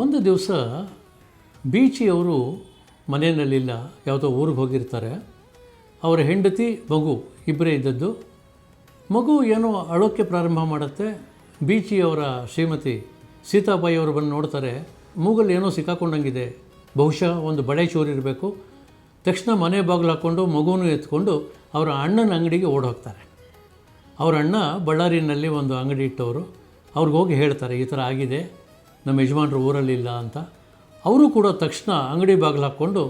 ಒಂದು ದಿವಸ ಬೀಚಿಯವರು ಮನೆಯಲ್ಲಿಲ್ಲ, ಯಾವುದೋ ಊರಿಗೆ ಹೋಗಿರ್ತಾರೆ. ಅವರ ಹೆಂಡತಿ, ಮಗು ಇಬ್ಬರೇ ಇದ್ದದ್ದು. ಮಗು ಏನೋ ಅಳೋಕ್ಕೆ ಪ್ರಾರಂಭ ಮಾಡುತ್ತೆ. ಬೀಚಿಯವರ ಶ್ರೀಮತಿ ಸೀತಾಬಾಯಿ ಅವರು ಬಂದು ನೋಡ್ತಾರೆ, ಮೂಗಲ್ಲಿ ಏನೋ ಸಿಕ್ಕಾಕೊಂಡಂಗಿದೆ. ಬಹುಶಃ ಒಂದು ಬಳೆ ಚೂರು ಇರಬೇಕು. ತಕ್ಷಣ ಮನೆ ಬಾಗಿಲು ಹಾಕ್ಕೊಂಡು ಮಗುವನ್ನು ಎತ್ಕೊಂಡು ಅವರ ಅಣ್ಣನ ಅಂಗಡಿಗೆ ಓಡಿ ಹೋಗ್ತಾರೆ ಅವರ ಅಣ್ಣ ಬಳ್ಳಾರಿನಲ್ಲಿ ಒಂದು ಅಂಗಡಿ ಇಟ್ಟವರು. ಅವ್ರಿಗೆ ಹೋಗಿ ಹೇಳ್ತಾರೆ, ಈ ಥರ ಆಗಿದೆ. ನಮ್ಮ ಯಜಮಾನರು ಊರಲ್ಲಿಲ್ಲ ಅಂತ ಅವರು ಕೂಡ ತಕ್ಷಣ ಅಂಗಡಿ ಬಾಗಿಲು ಹಾಕ್ಕೊಂಡು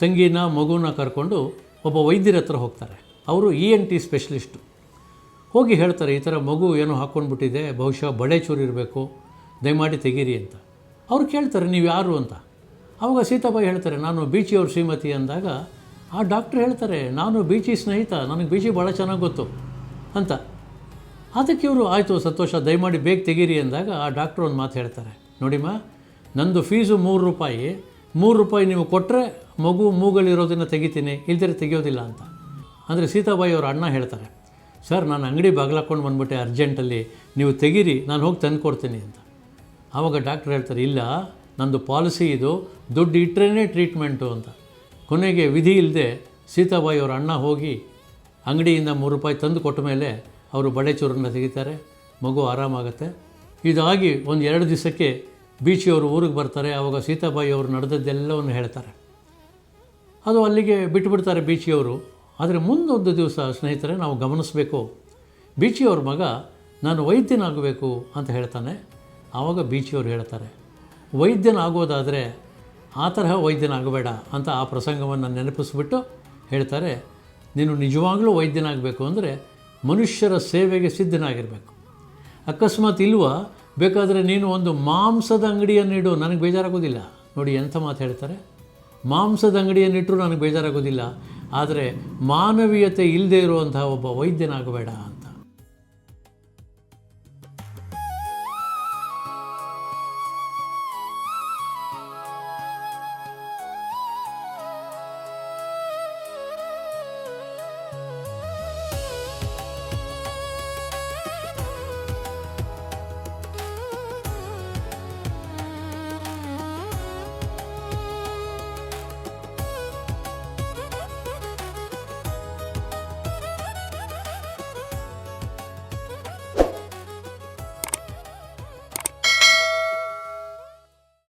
ತಂಗಿನ ಮಗುನ ಕರ್ಕೊಂಡು ಒಬ್ಬ ವೈದ್ಯರ ಹತ್ರ ಹೋಗ್ತಾರೆ. ಅವರು ಇ ಎನ್ ಟಿ ಸ್ಪೆಷಲಿಸ್ಟು ಹೋಗಿ ಹೇಳ್ತಾರೆ, ಈ ಥರ ಮಗು ಏನೋ ಹಾಕ್ಕೊಂಡ್ಬಿಟ್ಟಿದೆ, ಬಹುಶಃ ಬಳೆ ಚೂರು ಇರಬೇಕು, ದಯಮಾಡಿ ತೆಗೀರಿ ಅಂತ. ಅವ್ರು ಕೇಳ್ತಾರೆ, ನೀವು ಯಾರು ಅಂತ? ಆವಾಗ ಸೀತಾಬಾಯಿ ಹೇಳ್ತಾರೆ, ನಾನು ಬೀಚಿಯವ್ರ ಶ್ರೀಮತಿ ಅಂದಾಗ, ಆ ಡಾಕ್ಟ್ರ್ ಹೇಳ್ತಾರೆ, ನಾನು ಬೀಚಿ ಸ್ನೇಹಿತ, ನನಗೆ ಬೀಚಿ ಭಾಳ ಚೆನ್ನಾಗಿ ಗೊತ್ತು ಅಂತ. ಅದಕ್ಕೆ ಇವರು, ಆಯಿತು ಸಂತೋಷ, ದಯಮಾಡಿ ಬೇಗ ತೆಗೀರಿ ಅಂದಾಗ ಆ ಡಾಕ್ಟ್ರು ಒಂದು ಮಾತು ಹೇಳ್ತಾರೆ. ನೋಡಿಮ್ಮ, ನಂದು ಫೀಸು ಮೂರು ರೂಪಾಯಿ. ಮೂರು ರೂಪಾಯಿ ನೀವು ಕೊಟ್ಟರೆ ಮಗು ಮೂಗಲಿರೋದನ್ನು ತೆಗಿತೀನಿ ಇಲ್ದಿರ ತೆಗಿಯೋದಿಲ್ಲ ಅಂತ. ಅಂದರೆ ಸೀತಾಬಾಯಿ ಅವ್ರ ಅಣ್ಣ ಹೇಳ್ತಾರೆ, ಸರ್, ನಾನು ಅಂಗಡಿ ಬಾಗಿಲಾಕೊಂಡು ಬಂದ್ಬಿಟ್ಟೆ ಅರ್ಜೆಂಟಲ್ಲಿ. ನೀವು ತೆಗೀರಿ, ನಾನು ಹೋಗಿ ತಂದು ಕೊಡ್ತೀನಿ ಅಂತ. ಆವಾಗ ಡಾಕ್ಟ್ರ್ ಹೇಳ್ತಾರೆ, ಇಲ್ಲ, ನಂದು ಪಾಲಿಸಿ ಇದು, ದುಡ್ಡು ಇಟ್ಟರೇ ಟ್ರೀಟ್ಮೆಂಟು ಅಂತ. ಕೊನೆಗೆ ವಿಧಿ ಇಲ್ಲದೆ ಸೀತಾಬಾಯಿ ಅವರ ಅಣ್ಣ ಹೋಗಿ ಅಂಗಡಿಯಿಂದ ಮೂರು ರೂಪಾಯಿ ತಂದು ಕೊಟ್ಟ ಮೇಲೆ ಅವರು ಬಳೆ ಚೂರನ್ನು ತೆಗಿತಾರೆ, ಮಗು ಆರಾಮಾಗುತ್ತೆ. ಇದಾಗಿ ಒಂದು ಎರಡು ದಿವಸಕ್ಕೆ ಬೀಚಿಯವರು ಊರಿಗೆ ಬರ್ತಾರೆ ಆವಾಗ ಸೀತಾಬಾಯಿ ಅವರು ನಡೆದದ್ದೆಲ್ಲವನ್ನು ಹೇಳ್ತಾರೆ. ಅದು ಅಲ್ಲಿಗೆ ಬಿಟ್ಟುಬಿಡ್ತಾರೆ ಬೀಚಿಯವರು. ಆದರೆ ಮುಂದೊಂದು ದಿವಸ ಸ್ನೇಹಿತರೆ, ನಾವು ಗಮನಿಸಬೇಕು, ಬೀಚಿಯವ್ರ ಮಗ ನಾನು ವೈದ್ಯನಾಗಬೇಕು ಅಂತ ಹೇಳ್ತಾನೆ. ಆವಾಗ ಬೀಚಿಯವರು ಹೇಳ್ತಾರೆ, ವೈದ್ಯನಾಗೋದಾದರೆ ಆ ತರಹ ವೈದ್ಯನಾಗಬೇಡ ಅಂತ ಆ ಪ್ರಸಂಗವನ್ನು ನೆನಪಿಸ್ಬಿಟ್ಟು ಹೇಳ್ತಾರೆ. ನೀನು ನಿಜವಾಗಲೂ ವೈದ್ಯನಾಗಬೇಕು ಅಂದರೆ ಮನುಷ್ಯರ ಸೇವೆಗೆ ಸಿದ್ಧನಾಗಿರಬೇಕು. ಅಕಸ್ಮಾತ್ ಇಲ್ವ? ಬೇಕಾದರೆ ನೀನು ಒಂದು ಮಾಂಸದ ಅಂಗಡಿಯನ್ನು ಇಡು. ನನಗೆ ಬೇಜಾರಾಗೋದಿಲ್ಲ. ನೋಡಿ ಎಂಥ ಮಾತು ಹೇಳ್ತಾರೆ? ಮಾಂಸದ ಅಂಗಡಿಯನ್ನಿಟ್ಟರೂ ನನಗೆ ಬೇಜಾರಾಗೋದಿಲ್ಲ. ಆದರೆ ಮಾನವೀಯತೆ ಇಲ್ಲದೆ ಇರುವಂತಹ ಒಬ್ಬ ವೈದ್ಯನಾಗಬೇಡ